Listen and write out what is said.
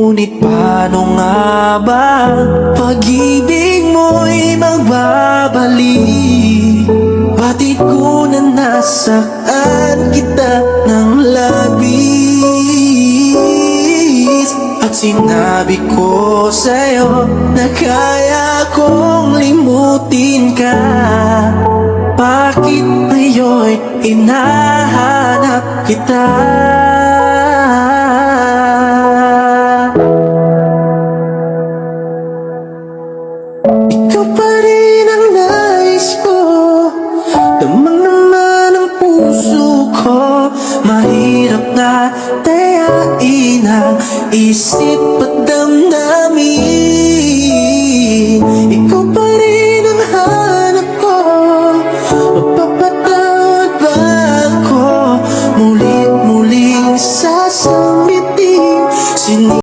Ngunit paano nga ba Pag-ibig mo'y magbabalik? Pati ko na nasaan kita ng labis? At sinabi ko sa'yo na kaya kong limutin ka. Bakit ngayon'y hinahanap kita? hirap na tayain ang isip at damdamin Ikaw pa rin ang hanap ko Mapapatawad ba ako? Mulit-muling sasamitin Sinig